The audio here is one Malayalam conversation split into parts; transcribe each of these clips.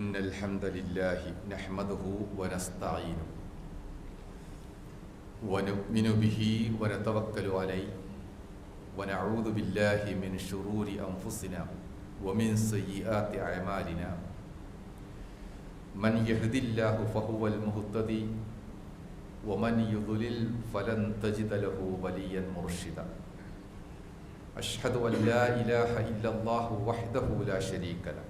إن الحمد لله نحمده ونستعينه ونؤمن به ونتوكل عليه ونعوذ بالله من شرور أنفسنا ومن سيئات أعمالنا من يهد الله فهو المهتدي ومن يضلل فلن تجد له وليا مرشدا أشهد أن لا إله إلا الله وحده لا شريك له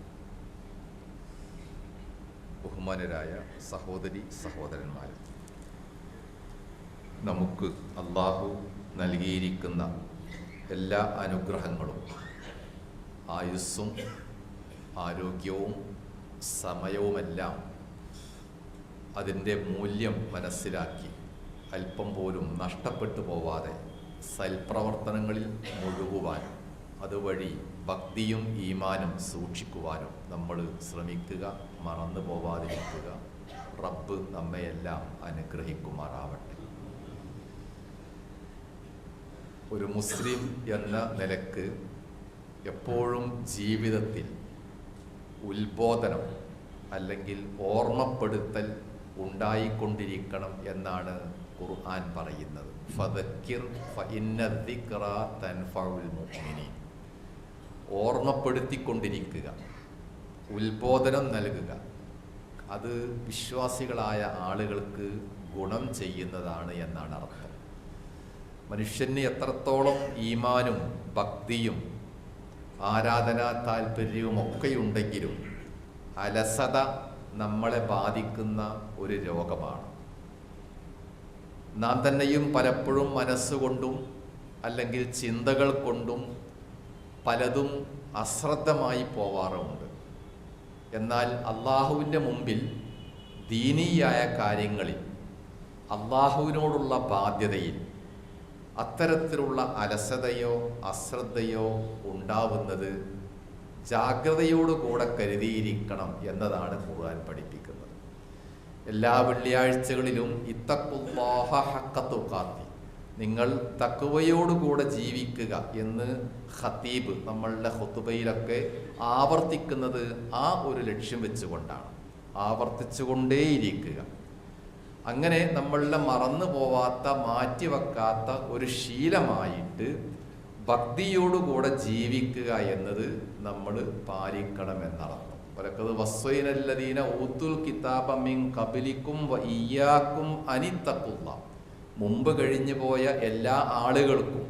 ബഹുമാനരായ സഹോദരി സഹോദരന്മാർ നമുക്ക് അള്ളാഹു നൽകിയിരിക്കുന്ന എല്ലാ അനുഗ്രഹങ്ങളും ആയുസ്സും ആരോഗ്യവും സമയവുമെല്ലാം അതിന്റെ മൂല്യം മനസ്സിലാക്കി അല്പം പോലും നഷ്ടപ്പെട്ടു പോവാതെ സൽപ്രവർത്തനങ്ങളിൽ മുഴുകുവാൻ അതുവഴി ഭക്തിയും ഈമാനും സൂക്ഷിക്കുവാനും നമ്മൾ ശ്രമിക്കുക. മറന്നു പോവാതിരിക്കുക. റബ്ബ് നമ്മയെല്ലാം അനുഗ്രഹിക്കുമാറാവട്ടെ. ഒരു മുസ്ലിം എന്ന നിലയ്ക്ക് എപ്പോഴും ജീവിതത്തിൽ ഉത്ബോധനം അല്ലെങ്കിൽ ഓർമ്മപ്പെടുത്തൽ ഉണ്ടായിക്കൊണ്ടിരിക്കണം എന്നാണ് ഖുർആൻ പറയുന്നത്. ഫതക്കിർ മുഅ്മിനീൻ. ഓർമ്മപ്പെടുത്തിക്കൊണ്ടിരിക്കുക. ഉത്ബോധനം നൽകുക. അത് വിശ്വാസികളായ ആളുകൾക്ക് ഗുണം ചെയ്യുന്നതാണ് എന്നാണ് അർത്ഥം. മനുഷ്യന് എത്രത്തോളം ഈമാനും ഭക്തിയും ആരാധനാ താല്പര്യവും ഒക്കെയുണ്ടെങ്കിലും അലസത നമ്മളെ ബാധിക്കുന്ന ഒരു രോഗമാണ്. നാം തന്നെയും പലപ്പോഴും മനസ്സുകൊണ്ടും അല്ലെങ്കിൽ ചിന്തകൾ കൊണ്ടും പലതും അശ്രദ്ധമായി പോവാറുമുണ്ട്. എന്നാൽ അള്ളാഹുവിന്റെ മുമ്പിൽ ദീനീയായ കാര്യങ്ങളിൽ അള്ളാഹുവിനോടുള്ള ബാധ്യതയിൽ അത്തരത്തിലുള്ള അലസതയോ അശ്രദ്ധയോ ഉണ്ടാവുന്നത് ജാഗ്രതയോടുകൂടെ കരുതിയിരിക്കണം എന്നതാണ് ഖുർആൻ പഠിപ്പിക്കുന്നത്. എല്ലാ വെള്ളിയാഴ്ചകളിലും ഇത്തക്കുല്ലാഹ ഹക്കത്തുക്കാത്തി നിങ്ങൾ തക്കുവയോടുകൂടെ ജീവിക്കുക എന്ന് ഖത്തീബ് നമ്മളുടെ ഹുത്തുബയിലൊക്കെ ആവർത്തിക്കുന്നത് ആ ഒരു ലക്ഷ്യം വെച്ചുകൊണ്ടാണ്. ആവർത്തിച്ചുകൊണ്ടേയിരിക്കുക. അങ്ങനെ നമ്മളുടെ മറന്നു പോവാത്ത മാറ്റിവെക്കാത്ത ഒരു ശീലമായിട്ട് ഭക്തിയോടുകൂടെ ജീവിക്കുക എന്നത് നമ്മൾ പാലിക്കണമെന്നർത്ഥം. ഒരക്കത് വസ്വൈനല്ലദീന ഊത്തുൽ കിതാബമിൻ കബിലിക്കും ഇയാക്കും അനിത്തക്കുള്ള മുമ്പ് കഴിഞ്ഞു പോയ എല്ലാ ആളുകൾക്കും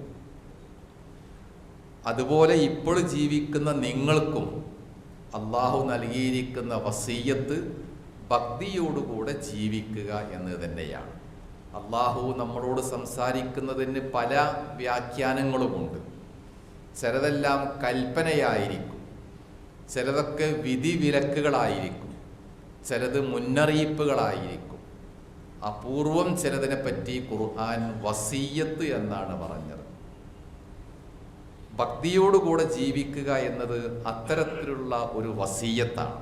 അതുപോലെ ഇപ്പോൾ ജീവിക്കുന്ന നിങ്ങൾക്കും അള്ളാഹു നൽകിയിരിക്കുന്ന വസീയത്ത് ഭക്തിയോടുകൂടെ ജീവിക്കുക എന്ന് തന്നെയാണ്. അള്ളാഹു നമ്മളോട് സംസാരിക്കുന്നതിന് പല വ്യാഖ്യാനങ്ങളുമുണ്ട്. ചിലതെല്ലാം കൽപ്പനയായിരിക്കും. ചിലതൊക്കെ വിധിവിലക്കുകളായിരിക്കും. ചിലത് മുന്നറിയിപ്പുകളായിരിക്കും. അപൂർവം ചിലതിനെ പറ്റി ഖുർആൻ വസീയത്ത് എന്നാണ് പറഞ്ഞത്. ഭക്തിയോടുകൂടെ ജീവിക്കുക എന്നത് അത്തരത്തിലുള്ള ഒരു വസീയത്താണ്.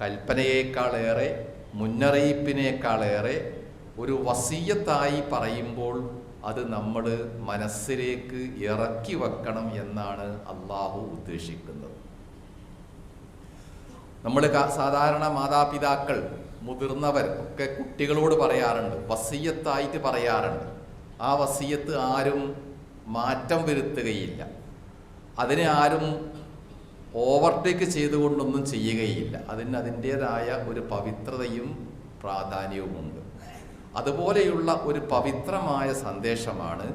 കൽപ്പനയേക്കാളേറെ മുന്നറിയിപ്പിനേക്കാളേറെ ഒരു വസീയത്തായി പറയുമ്പോൾ അത് നമ്മൾ മനസ്സിലേക്ക് ഇറക്കി വെക്കണം എന്നാണ് അള്ളാഹു ഉദ്ദേശിക്കുന്നത്. നമ്മൾ സാധാരണ മാതാപിതാക്കൾ മുതിർന്നവർ ഒക്കെ കുട്ടികളോട് പറയാറുണ്ട് വസീയത്തായിട്ട് പറയാറുണ്ട്. ആ വസീയത്ത് ആരും മാറ്റം വരുത്തുകയില്ല. അതിനെ ആരും ഓവർടേക്ക് ചെയ്തുകൊണ്ടൊന്നും ചെയ്യുകയില്ല. അതിന് അതിന്റേതായ ഒരു പവിത്രതയും പ്രാധാന്യവുമുണ്ട്. അതുപോലെയുള്ള ഒരു പവിത്രമായ സന്ദേശമാണ്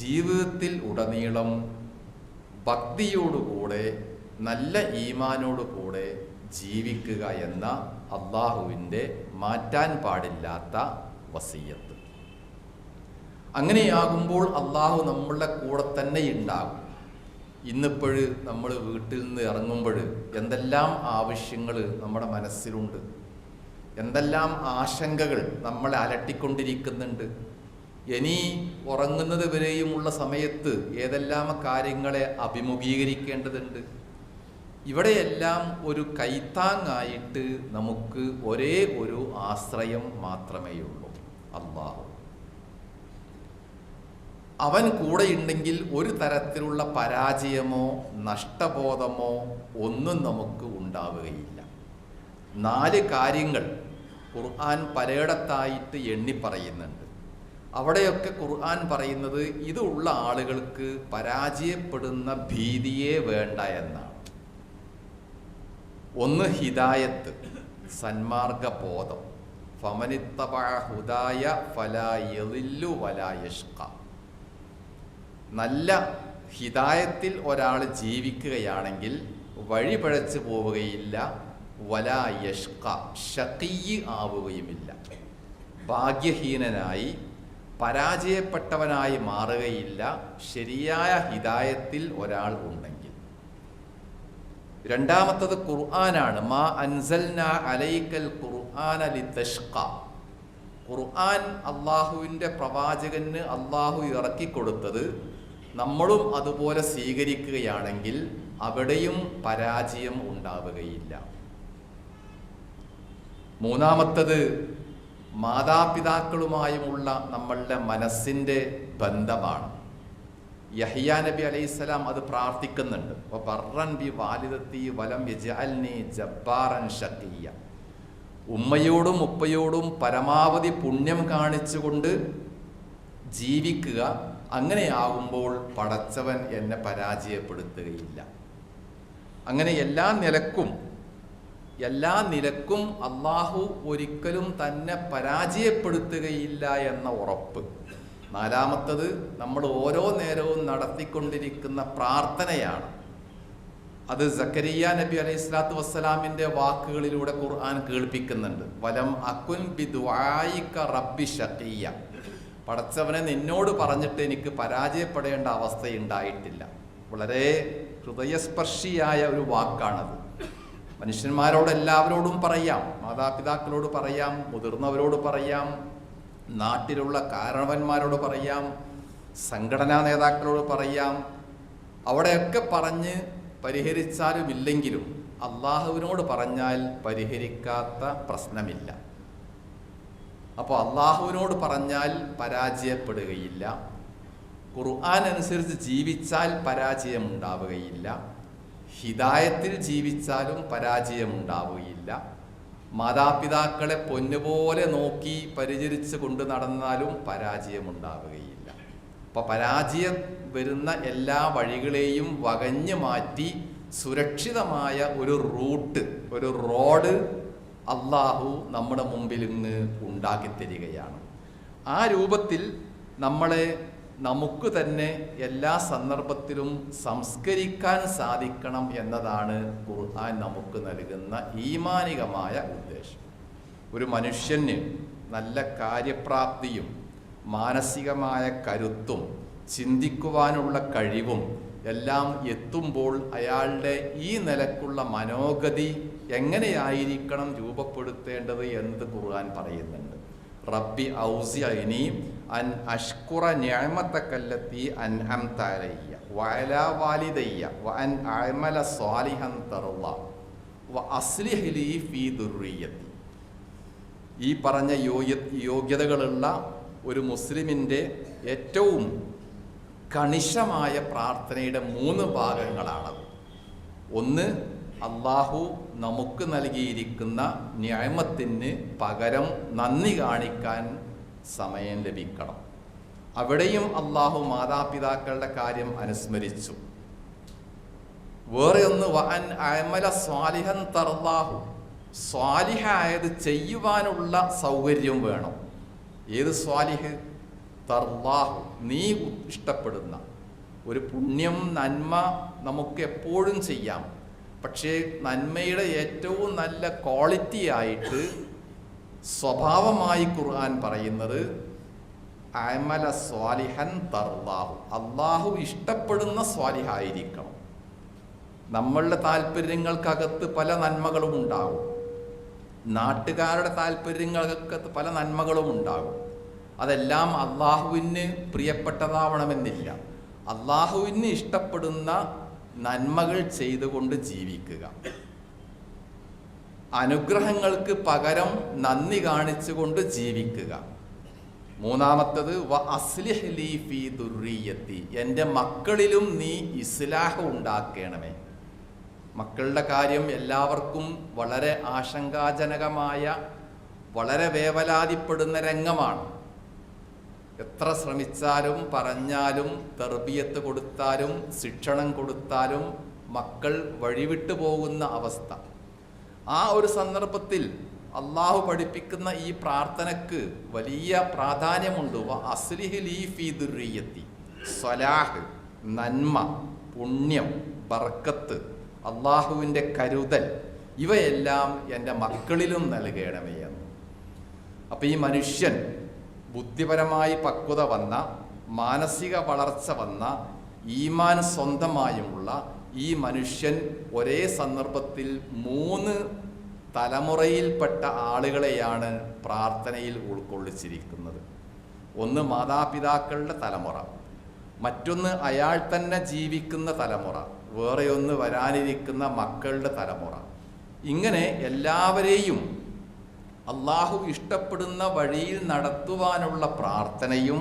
ജീവിതത്തിൽ ഉടനീളം ഭക്തിയോടുകൂടെ നല്ല ഈമാനോടുകൂടെ ജീവിക്കുക എന്ന അള്ളാഹുവിന്റെ മാറ്റാൻ പാടില്ലാത്ത വസീയത്ത്. അങ്ങനെയാകുമ്പോൾ അള്ളാഹു നമ്മളുടെ കൂടെ തന്നെ ഉണ്ടാകും. ഇന്നിപ്പോൾ നമ്മൾ വീട്ടിൽ നിന്ന് ഇറങ്ങുമ്പോൾ എന്തെല്ലാം ആവശ്യങ്ങൾ നമ്മുടെ മനസ്സിലുണ്ട്. എന്തെല്ലാം ആശങ്കകൾ നമ്മളെ അലട്ടിക്കൊണ്ടിരിക്കുന്നുണ്ട്. ഇനി ഉറങ്ങുന്നത് വരെയുമുള്ള സമയത്ത് ഏതെല്ലാം കാര്യങ്ങളെ അഭിമുഖീകരിക്കേണ്ടതുണ്ട്. ഇവിടെയെല്ലാം ഒരു കൈത്താങ്ങായിട്ട് നമുക്ക് ഒരേ ഒരു ആശ്രയം മാത്രമേ ഉള്ളൂ അള്ളാഹു. അവൻ കൂടെയുണ്ടെങ്കിൽ ഒരു തരത്തിലുള്ള പരാജയമോ നഷ്ടബോധമോ ഒന്നും നമുക്ക് ഉണ്ടാവുകയില്ല. നാല് കാര്യങ്ങൾ ഖുർആൻ പലയിടത്തായിട്ട് എണ്ണി പറയുന്നുണ്ട്. അവിടെയൊക്കെ ഖുർആൻ പറയുന്നത് ഇതുള്ള ആളുകൾക്ക് പരാജയപ്പെടുന്ന ഭീതിയെ വേണ്ട എന്നാണ്. ഒന്ന് ഹിദായത്ത് സന്മാർഗ ബോധം ഫമനിത്തബ ഹുദായ നല്ല ഹിതായത്തിൽ ഒരാൾ ജീവിക്കുകയാണെങ്കിൽ വഴിപഴച്ചു പോവുകയില്ല. വല യഷ്ക ഷക്കീ ആവുകയുമില്ല. ഭാഗ്യഹീനനായി പരാജയപ്പെട്ടവനായി മാറുകയില്ല. ശരിയായ ഹിതായത്തിൽ ഒരാൾ ഉണ്ടെങ്കിൽ. രണ്ടാമത്തത് ഖുർആനാണ്. മാ അൻസൽന അലൈക്കൽ ഖുർആന ലിതഷ്ക ഖുർആൻ അള്ളാഹുവിന്റെ പ്രവാചകന് അള്ളാഹു ഇറക്കിക്കൊടുത്തത് നമ്മളും അതുപോലെ സ്വീകരിക്കുകയാണെങ്കിൽ അവിടെയും പരാജയം ഉണ്ടാവുകയില്ല. മൂന്നാമത്തത് മാതാപിതാക്കളുമായുമുള്ള നമ്മളുടെ മനസ്സിന്റെ ബന്ധമാണ്. യഹിയ നബി അലൈഹിസ്സലാം അത് പ്രാർത്ഥിക്കുന്നുണ്ട്. ബർറൻ ബി വലം ഉമ്മയോടും ഉപ്പയോടും പരമാവധി പുണ്യം കാണിച്ചുകൊണ്ട് ജീവിക്കുക അങ്ങനെയാകുമ്പോൾ പടച്ചവൻ എന്നെ പരാജയപ്പെടുത്തുകയില്ല. അങ്ങനെ എല്ലാ നിലക്കും എല്ലാ നിലക്കും അള്ളാഹു ഒരിക്കലും തന്നെ പരാജയപ്പെടുത്തുകയില്ല എന്ന ഉറപ്പ്. നാലാമത്തത് നമ്മൾ ഓരോ നേരവും നടത്തിക്കൊണ്ടിരിക്കുന്ന പ്രാർത്ഥനയാണ്. അത് സക്കരിയ നബി അലൈഹി സ്വലാത്തു വസ്സലാമിന്റെ വാക്കുകളിലൂടെ ഖുർആൻ കേൾപ്പിക്കുന്നുണ്ട്. വലം അക്കുൻ ബിദ്വായിക്ക റബ്ബി ഷക്കിയ പടച്ചവനെ നിന്നോട് പറഞ്ഞിട്ട് എനിക്ക് പരാജയപ്പെടേണ്ട അവസ്ഥയുണ്ടായിട്ടില്ല. വളരെ ഹൃദയസ്പർശിയായ ഒരു വാക്കാണത്. മനുഷ്യന്മാരോട് എല്ലാവരോടും പറയാം മാതാപിതാക്കളോട് പറയാം മുതിർന്നവരോട് പറയാം നാട്ടിലുള്ള കാരണവന്മാരോട് പറയാം സംഘടനാ നേതാക്കളോട് പറയാം. അവിടെയൊക്കെ പറഞ്ഞ് പരിഹരിച്ചാലും ഇല്ലെങ്കിലും അള്ളാഹുവിനോട് പറഞ്ഞാൽ പരിഹരിക്കാത്ത പ്രശ്നമില്ല. അപ്പോൾ അള്ളാഹുവിനോട് പറഞ്ഞാൽ പരാജയപ്പെടുകയില്ല. ഖുർആൻ അനുസരിച്ച് ജീവിച്ചാൽ പരാജയമുണ്ടാവുകയില്ല. ഹിതായത്തിൽ ജീവിച്ചാലും പരാജയമുണ്ടാവുകയില്ല. മാതാപിതാക്കളെ പൊന്നുപോലെ നോക്കി പരിചരിച്ച് കൊണ്ട് നടന്നാലും പരാജയമുണ്ടാവുകയില്ല. അപ്പോൾ പരാജയം വരുന്ന എല്ലാ വഴികളെയും വകഞ്ഞു മാറ്റി സുരക്ഷിതമായ ഒരു റൂട്ട് ഒരു റോഡ് അള്ളാഹു നമ്മുടെ മുമ്പിൽ നിന്ന് ഉണ്ടാക്കി തരികയാണ്. ആ രൂപത്തിൽ നമ്മളെ നമുക്ക് തന്നെ എല്ലാ സന്ദർഭത്തിലും സംസ്കരിക്കാൻ സാധിക്കണം എന്നതാണ് ഖുർആൻ നമുക്ക് നൽകുന്ന ഈമാനികമായ ഉദ്ദേശം. ഒരു മനുഷ്യന് നല്ല കാര്യപ്രാപ്തിയും മാനസികമായ കരുത്തും ചിന്തിക്കുവാനുള്ള കഴിവും എല്ലാം എത്തുമ്പോൾ അയാളുടെ ഈ നിലക്കുള്ള മനോഗതി എങ്ങനെയായിരിക്കണം രൂപപ്പെടുത്തേണ്ടത് എന്ന് ഖുർആൻ പറയുന്നുണ്ട്. റബ്ബി ഔസി ഔസിഅനി അൻ അഷ്കുറ നിഅമതകല്ലത്തി അൻഅംത അലയ്യ. വഅലാ വാലിദയ്യ. അൻ അഅമല സ്വാലിഹൻ തർള. വ അസ്ലിഹലി ഫീ ദുർരിയത്തി ഈ പറഞ്ഞ യോഗ്യ യോഗ്യതകളുള്ള ഒരു മുസ്ലിമിന്റെ ഏറ്റവും കണിശമായ പ്രാർത്ഥനയുടെ മൂന്ന് ഭാഗങ്ങളാണത്. ഒന്ന് അള്ളാഹു നമുക്ക് നൽകിയിരിക്കുന്ന ന്യായമത്തിന് പകരം നന്ദി കാണിക്കാൻ സമയം ലഭിക്കണം. അവിടെയും അള്ളാഹു മാതാപിതാക്കളുടെ കാര്യം അനുസ്മരിച്ചു. വേറെ ഒന്ന് വഅൻ അമല സ്വാലിഹൻ തർലാഹു സ്വാലിഹായത് ചെയ്യുവാനുള്ള സൗകര്യം വേണം. ഏത് സ്വാലിഹ്? തർവാഹു നീ ഇഷ്ടപ്പെടുന്ന. ഒരു പുണ്യം നന്മ നമുക്ക് എപ്പോഴും ചെയ്യാം. പക്ഷേ നന്മയുടെ ഏറ്റവും നല്ല ക്വാളിറ്റി ആയിട്ട് സ്വഭാവമായി ഖുർആൻ പറയുന്നത് അമല സ്വാലിഹൻ തർലാഹു അള്ളാഹു ഇഷ്ടപ്പെടുന്ന സ്വാലിഹായിരിക്കണം. നമ്മളുടെ താല്പര്യങ്ങൾക്കകത്ത് പല നന്മകളും ഉണ്ടാകും. നാട്ടുകാരുടെ താല്പര്യങ്ങൾക്കകത്ത് പല നന്മകളും ഉണ്ടാകും. അതെല്ലാം അള്ളാഹുവിന് പ്രിയപ്പെട്ടതാവണമെന്നില്ല. അള്ളാഹുവിന് ഇഷ്ടപ്പെടുന്ന നന്മകൾ ചെയ്തുകൊണ്ട് ജീവിക്കുക. അനുഗ്രഹങ്ങൾക്ക് പകരം നന്ദി കാണിച്ചുകൊണ്ട് ജീവിക്കുക. മൂന്നാമത്തത് വ അസ്ലിഹ് ലീ ഫീ ദുർരിയത്തി എന്റെ മക്കളിലും നീ ഇസ്ലാഹ് ഉണ്ടാക്കണമേ. മക്കളുടെ കാര്യം എല്ലാവർക്കും വളരെ ആശങ്കാജനകമായ വളരെ വേവലാതിപ്പെടുന്ന രംഗമാണ്. എത്ര ശ്രമിച്ചാലും പറഞ്ഞാലും തെർബിയത്ത് കൊടുത്താലും ശിക്ഷണം കൊടുത്താലും മക്കൾ വഴിവിട്ടു പോകുന്ന അവസ്ഥ. ആ ഒരു സന്ദർഭത്തിൽ അള്ളാഹു പഠിപ്പിക്കുന്ന ഈ പ്രാർത്ഥനക്ക് വലിയ പ്രാധാന്യമുണ്ട്. ലീ സ്വലാഹ് നന്മ പുണ്യം ബർക്കത്ത് അള്ളാഹുവിന്റെ കരുതൽ ഇവയെല്ലാം എന്റെ മക്കളിലും നൽകണമേ എന്ന്. അപ്പം ഈ മനുഷ്യൻ ബുദ്ധിപരമായി പക്വത വന്ന മാനസിക വളർച്ച വന്ന ഈമാൻ സ്വന്തമായുമുള്ള ഈ മനുഷ്യൻ ഒരേ സന്ദർഭത്തിൽ മൂന്ന് തലമുറയിൽപ്പെട്ട ആളുകളെയാണ് പ്രാർത്ഥനയിൽ ഉൾക്കൊള്ളിച്ചിരിക്കുന്നത്. ഒന്ന് മാതാപിതാക്കളുടെ തലമുറ. മറ്റൊന്ന് അയാൾ തന്നെ ജീവിക്കുന്ന തലമുറ. വേറെയൊന്ന് വരാനിരിക്കുന്ന മക്കളുടെ തലമുറ. ഇങ്ങനെ എല്ലാവരെയും അള്ളാഹു ഇഷ്ടപ്പെടുന്ന വഴിയിൽ നടത്തുവാനുള്ള പ്രാർത്ഥനയും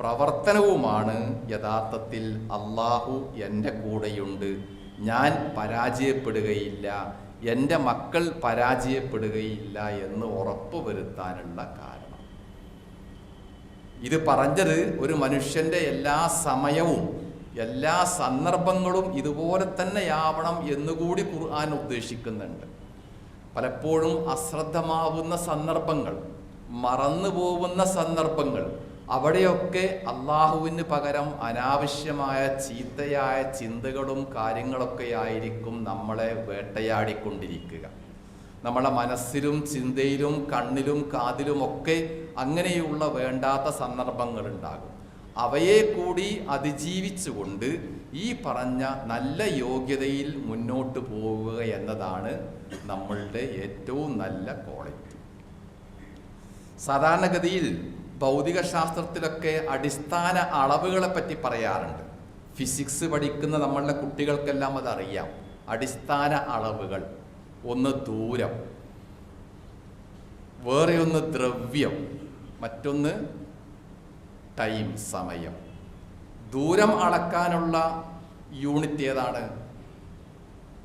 പ്രവർത്തനവുമാണ് യഥാർത്ഥത്തിൽ അള്ളാഹു എന്റെ കൂടെയുണ്ട്. ഞാൻ പരാജയപ്പെടുകയില്ല. എന്റെ മക്കൾ പരാജയപ്പെടുകയില്ല എന്ന് ഉറപ്പ് വരുത്താനുള്ള കാരണം. ഇത് പറഞ്ഞത് ഒരു മനുഷ്യന്റെ എല്ലാ സമയവും എല്ലാ സന്ദർഭങ്ങളും ഇതുപോലെ തന്നെയാവണം എന്നുകൂടി ഖുർആൻ ഉദ്ദേശിക്കുന്നുണ്ട്. പലപ്പോഴും അശ്രദ്ധമാവുന്ന സന്ദർഭങ്ങൾ മറന്നു പോകുന്ന സന്ദർഭങ്ങൾ അവിടെയൊക്കെ അള്ളാഹുവിന് പകരം അനാവശ്യമായ ചീത്തയായ ചിന്തകളും കാര്യങ്ങളൊക്കെ ആയിരിക്കും നമ്മളെ വേട്ടയാടിക്കൊണ്ടിരിക്കുക. നമ്മളെ മനസ്സിലും ചിന്തയിലും കണ്ണിലും കാതിലും ഒക്കെ അങ്ങനെയുള്ള വേണ്ടാത്ത സന്ദർഭങ്ങൾ ഉണ്ടാകും. അവയെ കൂടി അതിജീവിച്ചുകൊണ്ട് ഈ പറഞ്ഞ നല്ല യോഗ്യതയിൽ മുന്നോട്ട് പോവുക എന്നതാണ് നമ്മളുടെ ഏറ്റവും നല്ല ക്വാളിറ്റി സാധാരണഗതിയിൽ ഭൗതിക ശാസ്ത്രത്തിലൊക്കെ അടിസ്ഥാന അളവുകളെ പറ്റി പറയാറുണ്ട്. ഫിസിക്സ് പഠിക്കുന്ന നമ്മളുടെ കുട്ടികൾക്കെല്ലാം അതറിയാം. അടിസ്ഥാന അളവുകൾ. ഒന്ന് ദൂരം. വേറെ ഒന്ന് ദ്രവ്യം. മറ്റൊന്ന് ടൈം സമയം. ദൂരം അളക്കാനുള്ള യൂണിറ്റ് ഏതാണ്?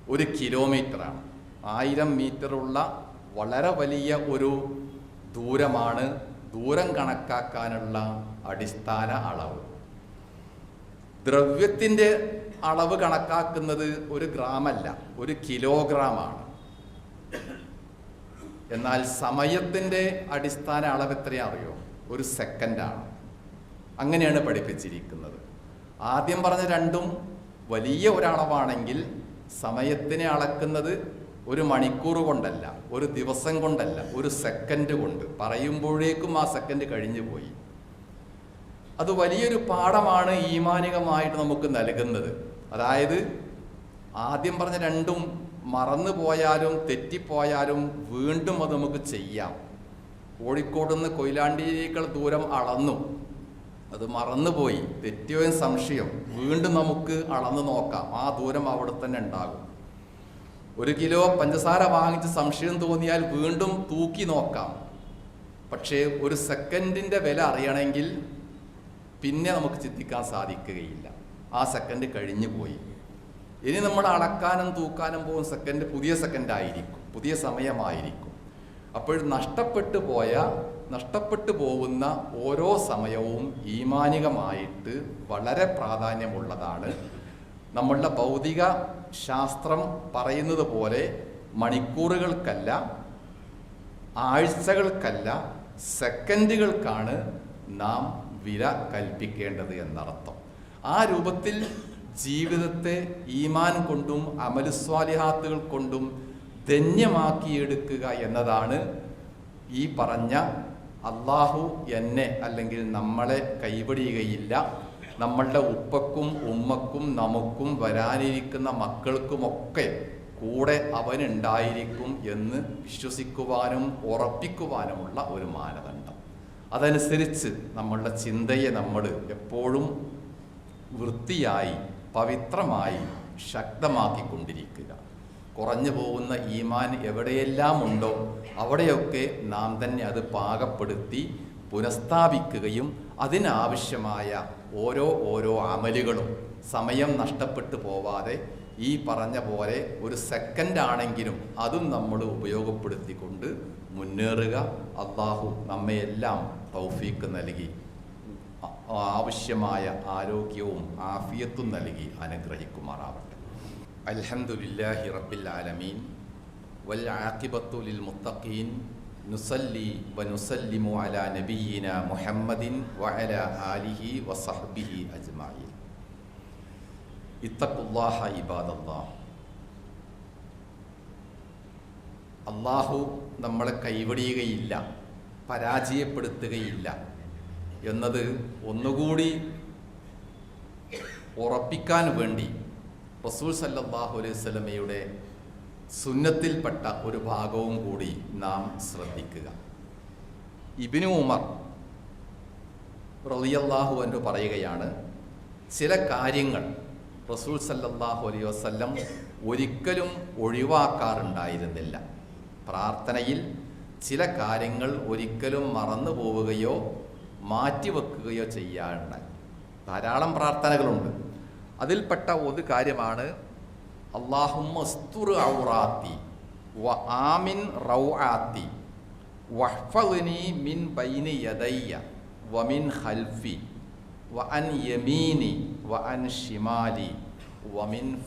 ഒരു കിലോമീറ്ററാണ് ആയിരം മീറ്ററുള്ള വളരെ വലിയ ഒരു ദൂരമാണ് ദൂരം കണക്കാക്കാനുള്ള അടിസ്ഥാന അളവ്. ദ്രവ്യത്തിന്റെ അളവ് കണക്കാക്കുന്നത് ഒരു ഗ്രാമല്ല ഒരു കിലോഗ്രാമാണ് എന്നാൽ സമയത്തിന്റെ അടിസ്ഥാന അളവ് എത്രയാ അറിയോ ഒരു സെക്കൻഡാണ് അങ്ങനെയാണ് പഠിപ്പിച്ചിരിക്കുന്നത്. ആദ്യം പറഞ്ഞ രണ്ടും വലിയ ഒരളവാണെങ്കിൽ സമയത്തിനെ അളക്കുന്നത് ഒരു മണിക്കൂർ കൊണ്ടല്ല ഒരു ദിവസം കൊണ്ടല്ല ഒരു സെക്കൻഡ് കൊണ്ട്. പറയുമ്പോഴേക്കും ആ സെക്കൻഡ് കഴിഞ്ഞു പോയി. അത് വലിയൊരു പാഠമാണ് ഈമാനികമായിട്ട് നമുക്ക് നൽകുന്നത്. അതായത് ആദ്യം പറഞ്ഞ രണ്ടും മറന്നു പോയാലും തെറ്റിപ്പോയാലും വീണ്ടും അത് നമുക്ക് ചെയ്യാം. കോഴിക്കോട് നിന്ന് കൊയിലാണ്ടിയേക്കാൾ ദൂരം അളന്നു. അത് മറന്നുപോയി തെറ്റിയോ സംശയം. വീണ്ടും നമുക്ക് അളന്നു നോക്കാം. ആ ദൂരം അവിടെ തന്നെ ഉണ്ടാകും. ഒരു കിലോ പഞ്ചസാര വാങ്ങിച്ച് സംശയം തോന്നിയാൽ വീണ്ടും തൂക്കി നോക്കാം. പക്ഷേ ഒരു സെക്കൻഡിന്റെ വില അറിയണമെങ്കിൽ പിന്നെ നമുക്ക് ചിന്തിക്കാൻ സാധിക്കുകയില്ല. ആ സെക്കൻഡ് കഴിഞ്ഞു പോയി. ഇനി നമ്മൾ അളക്കാനും തൂക്കാനും പോകുന്ന സെക്കൻഡ് പുതിയ സെക്കൻഡായിരിക്കും. പുതിയ സമയമായിരിക്കും. അപ്പോൾ നഷ്ടപ്പെട്ടു പോയ നഷ്ടപ്പെട്ടു പോകുന്ന ഓരോ സമയവും ഈമാനികമായിട്ട് വളരെ പ്രാധാന്യമുള്ളതാണ് നമ്മളുടെ ഭൗതിക ശാസ്ത്രം പറയുന്നത് പോലെ മണിക്കൂറുകൾക്കല്ല ആഴ്ചകൾക്കല്ല സെക്കൻഡുകൾക്കാണ് നാം വില കൽപ്പിക്കേണ്ടത് എന്നർത്ഥം. ആ രൂപത്തിൽ ജീവിതത്തെ ഈമാൻ കൊണ്ടും അമലുസ്വാലിഹാത്തുകൾ കൊണ്ടും ധന്യമാക്കിയെടുക്കുക എന്നതാണ് ഈ പറഞ്ഞ അള്ളാഹു എന്നെ അല്ലെങ്കിൽ നമ്മളെ കൈപിടിയുകയില്ല നമ്മളുടെ ഉപ്പക്കും ഉമ്മക്കും നമുക്കും വരാനിരിക്കുന്ന മക്കൾക്കുമൊക്കെ കൂടെ അവനുണ്ടായിരിക്കും എന്ന് വിശ്വസിക്കുവാനും ഉറപ്പിക്കുവാനുമുള്ള ഒരു മാനദണ്ഡം. അതനുസരിച്ച് നമ്മളുടെ ചിന്തയെ നമ്മൾ എപ്പോഴും വൃത്തിയായി പവിത്രമായി ശക്തമാക്കിക്കൊണ്ടിരിക്കുക. കുറഞ്ഞു പോകുന്ന ഈമാൻ എവിടെയെല്ലാം ഉണ്ടോ അവിടെയൊക്കെ നാം തന്നെ അത് പാകപ്പെടുത്തി പുനഃസ്ഥാപിക്കുകയും അതിനാവശ്യമായ ഓരോ ഓരോ അമലുകളും സമയം നഷ്ടപ്പെട്ടു പോവാതെ ഈ പറഞ്ഞ പോലെ ഒരു സെക്കൻഡ് ആണെങ്കിലും അതും നമ്മൾ ഉപയോഗപ്പെടുത്തിക്കൊണ്ട് മുന്നേറുക. അള്ളാഹു നമ്മയെല്ലാം തൗഫീക്ക് നൽകി. ആവശ്യമായ ആരോഗ്യവും ആഫിയത്തും നൽകി അനുഗ്രഹിക്കുമാറാവട്ടെ. അൽഹംദുലില്ലാഹി റബ്ബിൽ ആലമീൻ. വൽ ആക്കിബത്തുലിൽ ലിൽ മുത്തഖീൻ. നുസല്ലി വനുസല്ലിമു അല നബിയിന മുഹമ്മദിൻ വഅല ആലിഹി വ സഹബിഹി അജ്മഈൻ. ഇത്തഖുല്ലാഹ ഇബാദല്ലാഹ്. അള്ളാഹു നമ്മളെ കൈവടിയുകയില്ല പരാജയപ്പെടുത്തുകയില്ല എന്നത് ഒന്നുകൂടി ഉറപ്പിക്കാൻ വേണ്ടി റസൂൽ സല്ലല്ലാഹു അലൈഹി സ്വലമയുടെ സുന്നത്തിൽപ്പെട്ട ഒരു ഭാഗവും കൂടി നാം ശ്രദ്ധിക്കുക. ഇബിനു ഉമർ റളിയല്ലാഹു എന്ന് പറയുകയാണ് ചില കാര്യങ്ങൾ റസൂൽ സല്ലല്ലാഹു അലൈഹി വസല്ലം ഒരിക്കലും ഒഴിവാക്കാറുണ്ടായിരുന്നില്ല. പ്രാർത്ഥനയിൽ ചില കാര്യങ്ങൾ ഒരിക്കലും മറന്നു പോവുകയോ മാറ്റിവെക്കുകയോ ചെയ്യാറുണ്ട്. ധാരാളം പ്രാർത്ഥനകളുണ്ട്. അതിൽപ്പെട്ട ഒരു കാര്യമാണ് വ ആമിൻ മിൻ ബൈനി യദയ്യ വമിൻ ഖൽഫി വമിൻ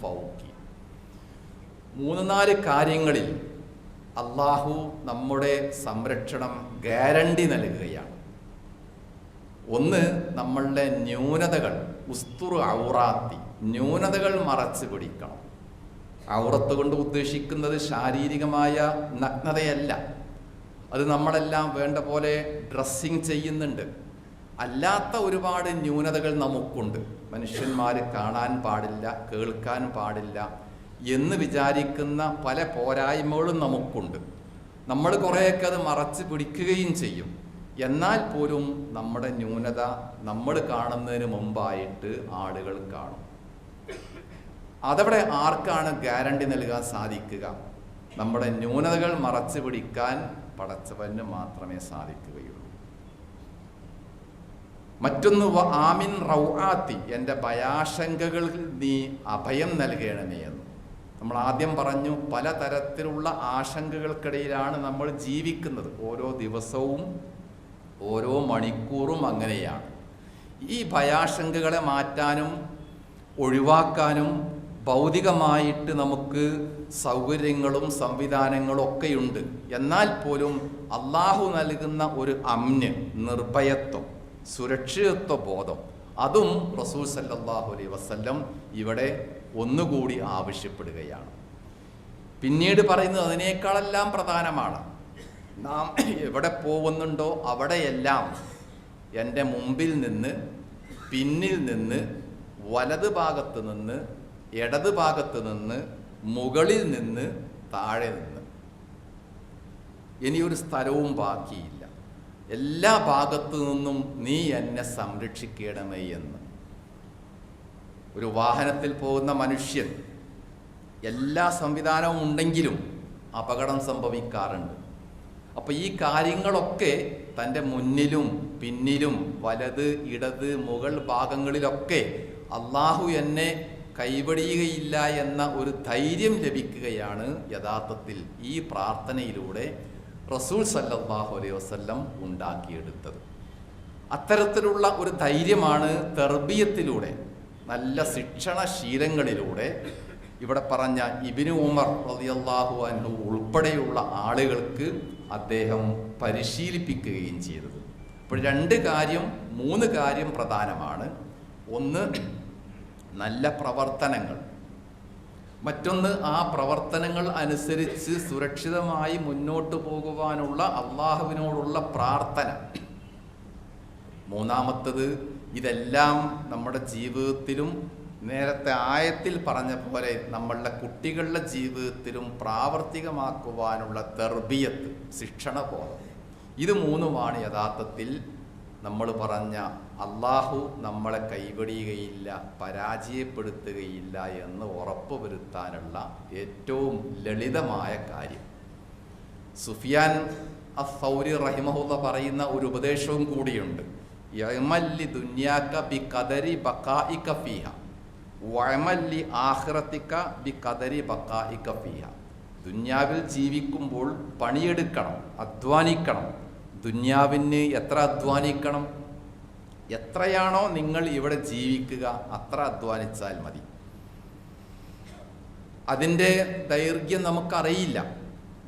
മൂന്ന് നാല് കാര്യങ്ങളിൽ അള്ളാഹു നമ്മുടെ സംരക്ഷണം ഗ്യാരണ്ടി നൽകുകയാണ്. ഒന്ന് നമ്മളുടെ ന്യൂനതകൾ ഉസ്തുറു ഔറാത്തി ന്യൂനതകൾ മറച്ചു പിടിക്കണം. ഔറത്ത് കൊണ്ട് ഉദ്ദേശിക്കുന്നത് ശാരീരികമായ നഗ്നതയല്ല. അത് നമ്മളെല്ലാം വേണ്ട പോലെ ഡ്രസ്സിങ് ചെയ്യുന്നുണ്ട്. അല്ലാത്ത ഒരുപാട് ന്യൂനതകൾ നമുക്കുണ്ട്. മനുഷ്യന്മാർ കാണാൻ പാടില്ല കേൾക്കാൻ പാടില്ല എന്ന് വിചാരിക്കുന്ന പല പോരായ്മകളും നമുക്കുണ്ട്. നമ്മൾ കുറേയൊക്കെ അത് മറച്ച് പിടിക്കുകയും ചെയ്യും. എന്നാൽ പോലും നമ്മുടെ ന്യൂനത നമ്മൾ കാണുന്നതിന് മുമ്പായിട്ട് ആളുകൾ കാണും. അതവിടെ ആർക്കാണ് ഗ്യാരണ്ടി നൽകാൻ സാധിക്കുക? നമ്മുടെ ന്യൂനതകൾ മറച്ചു പിടിക്കാൻ പടച്ചവന് മാത്രമേ സാധിക്കുകയുള്ളൂ. മറ്റൊന്ന് ആമിൻ റൗആത്തി എന്റെ ഭയാശങ്കകളിൽ നീ അഭയം നൽകണമേ എന്ന്. നമ്മൾ ആദ്യം പറഞ്ഞു പലതരത്തിലുള്ള ആശങ്കകൾക്കിടയിലാണ് നമ്മൾ ജീവിക്കുന്നത്. ഓരോ ദിവസവും ഓരോ മണിക്കൂറും അങ്ങനെയാണ്. ഈ ഭയാശങ്കകളെ മാറ്റാനും ഒഴിവാക്കാനും ഭൗതികമായിട്ട് നമുക്ക് സൗകര്യങ്ങളും സംവിധാനങ്ങളും ഒക്കെയുണ്ട്. എന്നാൽ പോലും അള്ളാഹു നൽകുന്ന ഒരു അമ്ന് നിർഭയത്വം സുരക്ഷിതത്വ ബോധം അതും റസൂൽ സല്ലാഹു അലൈ വസ്ല്ലം ഇവിടെ ഒന്നുകൂടി ആവശ്യപ്പെടുകയാണ്. പിന്നീട് പറയുന്നത് അതിനേക്കാളെല്ലാം പ്രധാനമാണ്. നാം എവിടെ പോകുന്നുണ്ടോ അവിടെയെല്ലാം എന്റെ മുമ്പിൽ നിന്ന് പിന്നിൽ നിന്ന് വലത് ഭാഗത്ത് നിന്ന് ഇടത് ഭാഗത്ത് നിന്ന് മുകളിൽ നിന്ന് താഴെ നിന്ന്. ഇനിയൊരു സ്ഥലവും ബാക്കിയില്ല. എല്ലാ ഭാഗത്തു നിന്നും നീ എന്നെ സംരക്ഷിക്കണമേ എന്ന്. ഒരു വാഹനത്തിൽ പോകുന്ന മനുഷ്യൻ എല്ലാ സംവിധാനവും ഉണ്ടെങ്കിലും അപകടം സംഭവിക്കാറുണ്ട്. അപ്പോൾ ഈ കാര്യങ്ങളൊക്കെ തന്റെ മുന്നിലും പിന്നിലും വലത് ഇടത് മുകൾ ഭാഗങ്ങളിലൊക്കെ അള്ളാഹു എന്നെ കൈവടിയുകയില്ല എന്ന ഒരു ധൈര്യം ലഭിക്കുകയാണ് യഥാർത്ഥത്തിൽ ഈ പ്രാർത്ഥനയിലൂടെ റസൂൽ സല്ലാഹു അലൈഹി വസ്ല്ലം ഉണ്ടാക്കിയെടുത്തത്. അത്തരത്തിലുള്ള ഒരു ധൈര്യമാണ് തെർബീയത്തിലൂടെ നല്ല ശിക്ഷണ ശീലങ്ങളിലൂടെ ഇവിടെ പറഞ്ഞ ഇബിനു ഉമർ റളിയല്ലാഹു അൻഹു ഉൾപ്പെടെയുള്ള ആളുകൾക്ക് അദ്ദേഹം പരിശീലിപ്പിക്കുകയും ചെയ്തത്. അപ്പോൾ രണ്ട് കാര്യം മൂന്ന് കാര്യം പ്രധാനമാണ്. ഒന്ന് നല്ല പ്രവർത്തനങ്ങൾ. മറ്റൊന്ന് ആ പ്രവർത്തനങ്ങൾ അനുസരിച്ച് സുരക്ഷിതമായി മുന്നോട്ട് പോകുവാനുള്ള അള്ളാഹുവിനോടുള്ള പ്രാർത്ഥന. മൂന്നാമത്തത് ഇതെല്ലാം നമ്മുടെ ജീവിതത്തിലും നേരത്തെ ആയത്തിൽ പറഞ്ഞ പോലെ നമ്മളുടെ കുട്ടികളുടെ ജീവിതത്തിലും പ്രാവർത്തികമാക്കുവാനുള്ള തെർബിയത്ത് ശിക്ഷണബോധം. ഇത് മൂന്നുമാണ് യഥാർത്ഥത്തിൽ നമ്മൾ പറഞ്ഞ അള്ളാഹു നമ്മളെ കൈവടിയുകയില്ല പരാജയപ്പെടുത്തുകയില്ല എന്ന് ഉറപ്പ് വരുത്താനുള്ള ഏറ്റവും ലളിതമായ കാര്യം. സുഫിയാൻ അസൗരി റഹിമഹുല്ല പറയുന്ന ഒരു ഉപദേശവും കൂടിയുണ്ട്. യമല്ലി ദുന്യാക്ക ബി കദരി ബക്കായിക്ക വയമല്ലി ആഹ്റത്തിക്ക ബി കദരി ബക്കായിക്ക ദുന്യാവിൽ ജീവിക്കുമ്പോൾ പണിയെടുക്കണം അധ്വാനിക്കണം ദുന്യാവിന് എത്ര അധ്വാനിക്കണം? എത്രയാണോ നിങ്ങൾ ഇവിടെ ജീവിക്കുക അത്ര അധ്വാനിച്ചാൽ മതി. അതിന്റെ ദൈർഘ്യം നമുക്കറിയില്ല.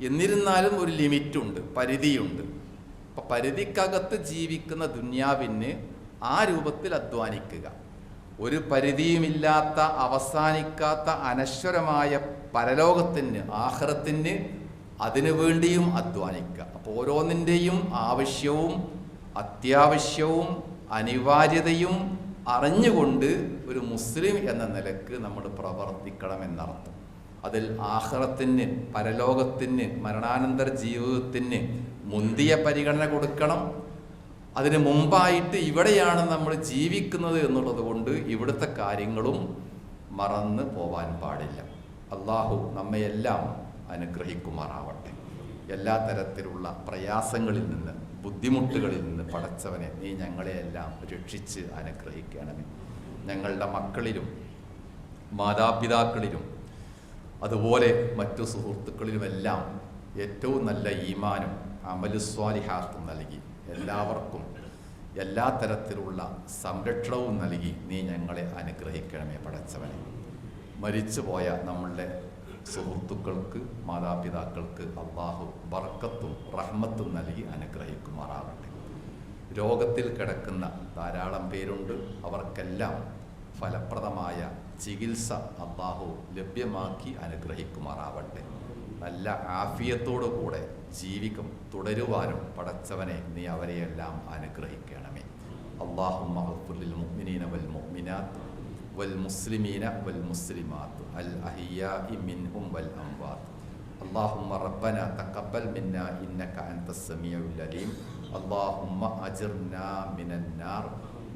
എന്നിരുന്നാലും ഒരു ലിമിറ്റുണ്ട് പരിധിയുണ്ട്. അപ്പം പരിധിക്കകത്ത് ജീവിക്കുന്ന ദുന്യാവിന് ആ രൂപത്തിൽ അധ്വാനിക്കുക. ഒരു പരിധിയുമില്ലാത്ത അവസാനിക്കാത്ത അനശ്വരമായ പരലോകത്തിന് ആഹ്റത്തിന് അതിനു വേണ്ടിയും അധ്വാനിക്കുക. അപ്പോൾ ഓരോന്നിന്റെയും ആവശ്യവും അത്യാവശ്യവും അനിവാര്യതയും അറിഞ്ഞുകൊണ്ട് ഒരു മുസ്ലിം എന്ന നിലയ്ക്ക് നമ്മൾ പ്രവർത്തിക്കണം എന്നർത്ഥം അതിൽ ആഹ്റത്തിന് പരലോകത്തിന് മരണാനന്തര ജീവിതത്തിന് മുന്തിയ പരിഗണന കൊടുക്കണം. അതിന് മുമ്പായിട്ട് ഇവിടെയാണ് നമ്മൾ ജീവിക്കുന്നത് എന്നുള്ളത് കൊണ്ട് ഇവിടുത്തെ കാര്യങ്ങളും മറന്ന് പോവാൻ പാടില്ല. അള്ളാഹു നമ്മയെല്ലാം അനുഗ്രഹിക്കുമാറാവട്ടെ. എല്ലാ തരത്തിലുള്ള പ്രയാസങ്ങളിൽ നിന്ന് ബുദ്ധിമുട്ടുകളിൽ നിന്ന് പടച്ചവനെ നീ ഞങ്ങളെയെല്ലാം രക്ഷിച്ച് അനുഗ്രഹിക്കണമേ. ഞങ്ങളുടെ മക്കളിലും മാതാപിതാക്കളിലും അതുപോലെ മറ്റു സുഹൃത്തുക്കളിലുമെല്ലാം ഏറ്റവും നല്ല ഈമാനും അമലുസ്വാലിഹാത്തും നൽകി. എല്ലാവർക്കും എല്ലാ തരത്തിലുള്ള സംരക്ഷണവും നൽകി നീ ഞങ്ങളെ അനുഗ്രഹിക്കണമേ പടച്ചവനെ. മരിച്ചുപോയ നമ്മളുടെ സുഹൃത്തുക്കൾക്ക് മാതാപിതാക്കൾക്ക് അള്ളാഹു ബർക്കത്തും റഹ്മത്തും നൽകി അനുഗ്രഹിക്കുമാറാവട്ടെ രോഗത്തിൽ കിടക്കുന്ന ധാരാളം പേരുണ്ട്. അവർക്കെല്ലാം ഫലപ്രദമായ ചികിത്സ അള്ളാഹു ലഭ്യമാക്കി അനുഗ്രഹിക്കുമാറാവട്ടെ. നല്ല ആഫിയത്തോടു കൂടെ ജീവിക്കും തുടരുവാനും പടച്ചവനെ നീ അവരെയെല്ലാം അനുഗ്രഹിക്കണമേ. അള്ളാഹു മഹബുലിൽ മുഅ്മിനീന വൽ والمسلمين والمسلمات الأحياء منهم والأموات. اللهم ربنا تقبل منا إنك أنت السميع العليم. اللهم أجرنا من النار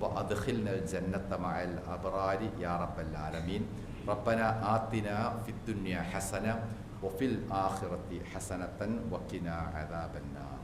وأدخلنا الجنة مع الأبرار يا رب العالمين. ربنا آتنا في الدنيا حسنة وفي الآخرة حسنة وقنا عذاب النار.